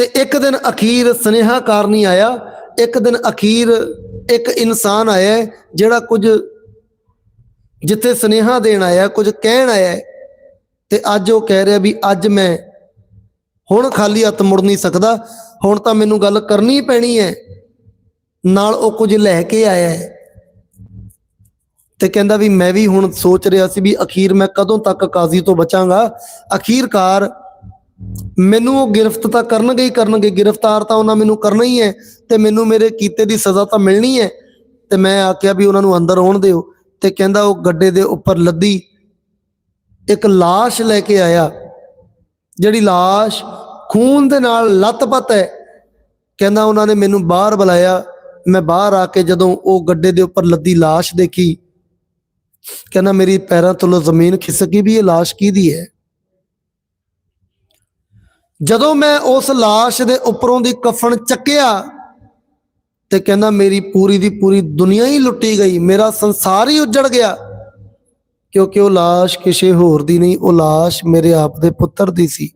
ਤੇ ਇੱਕ ਦਿਨ ਅਖੀਰ ਸੁਨੇਹਾ ਕਾਰਨੀ ਆਇਆ, ਇੱਕ ਦਿਨ ਅਖੀਰ ਇੱਕ ਇਨਸਾਨ ਆਇਆ ਜਿਹੜਾ ਕੁਝ ਜਿੱਥੇ ਸੁਨੇਹਾ ਦੇਣ ਆਇਆ, ਕੁਝ ਕਹਿਣ ਆਇਆ ਤੇ ਅੱਜ ਉਹ ਕਹਿ ਰਿਹਾ ਵੀ ਅੱਜ ਮੈਂ ਹੁਣ ਖਾਲੀ ਹੱਥ ਮੁੜ ਨਹੀਂ ਸਕਦਾ, ਹੁਣ ਤਾਂ ਮੈਨੂੰ ਗੱਲ ਕਰਨੀ ਪੈਣੀ ਹੈ, ਨਾਲ ਉਹ ਕੁਝ ਲੈ ਕੇ ਆਇਆ ਹੈ। ਤੇ ਕਹਿੰਦਾ ਵੀ ਮੈਂ ਵੀ ਹੁਣ ਸੋਚ ਰਿਹਾ ਸੀ ਵੀ ਅਖੀਰ ਮੈਂ ਕਦੋਂ ਤੱਕ ਕਾਜ਼ੀ ਤੋਂ ਬਚਾਂਗਾ, ਅਖੀਰਕਾਰ ਮੈਨੂੰ ਉਹ ਗ੍ਰਿਫਤ ਤਾਂ ਕਰਨਗੇ ਹੀ ਕਰਨਗੇ, ਗ੍ਰਿਫਤਾਰ ਤਾਂ ਉਹਨਾਂ ਮੈਨੂੰ ਕਰਨਾ ਹੀ ਹੈ ਤੇ ਮੈਨੂੰ ਮੇਰੇ ਕੀਤੇ ਦੀ ਸਜ਼ਾ ਤਾਂ ਮਿਲਣੀ ਹੈ। ਤੇ ਮੈਂ ਆਖਿਆ ਵੀ ਉਹਨਾਂ ਨੂੰ ਅੰਦਰ ਆਉਣ ਦਿਓ ਤੇ ਕਹਿੰਦਾ ਉਹ ਗੱਡੇ ਦੇ ਉੱਪਰ ਲੱਦੀ ਇੱਕ ਲਾਸ਼ ਲੈ ਕੇ ਆਇਆ, ਜਿਹੜੀ ਲਾਸ਼ ਖੂਨ ਦੇ ਨਾਲ ਲੱਤ-ਪੱਤ ਹੈ। ਕਹਿੰਦਾ ਉਹਨਾਂ ਨੇ ਮੈਨੂੰ ਬਾਹਰ ਬੁਲਾਇਆ, ਮੈਂ ਬਾਹਰ ਆ ਕੇ ਜਦੋਂ ਉਹ ਗੱਡੇ ਦੇ ਉੱਪਰ ਲੱਦੀ ਲਾਸ਼ ਦੇਖੀ, ਕਹਿੰਦਾ ਮੇਰੀ ਪੈਰਾਂ ਤੋਂ ਜ਼ਮੀਨ ਖਿਸਕ ਗਈ ਵੀ ਇਹ ਲਾਸ਼ ਕਿਹਦੀ ਹੈ? ਜਦੋਂ ਮੈਂ ਉਸ ਲਾਸ਼ ਦੇ ਉੱਪਰੋਂ ਦੀ ਕਫਨ ਚੱਕਿਆ ਤੇ ਕਹਿੰਦਾ, ਮੇਰੀ ਪੂਰੀ ਦੀ ਪੂਰੀ ਦੁਨੀਆ ਹੀ ਲੁੱਟੀ ਗਈ, ਮੇਰਾ ਸੰਸਾਰ ਹੀ ਉੱਜੜ ਗਿਆ। ਕਿਉਂਕਿ ਉਹ ਲਾਸ਼ ਕਿਸੇ ਹੋਰ ਦੀ ਨਹੀਂ, ਉਹ ਲਾਸ਼ ਮੇਰੇ ਆਪ ਦੇ ਪੁੱਤਰ ਦੀ ਸੀ।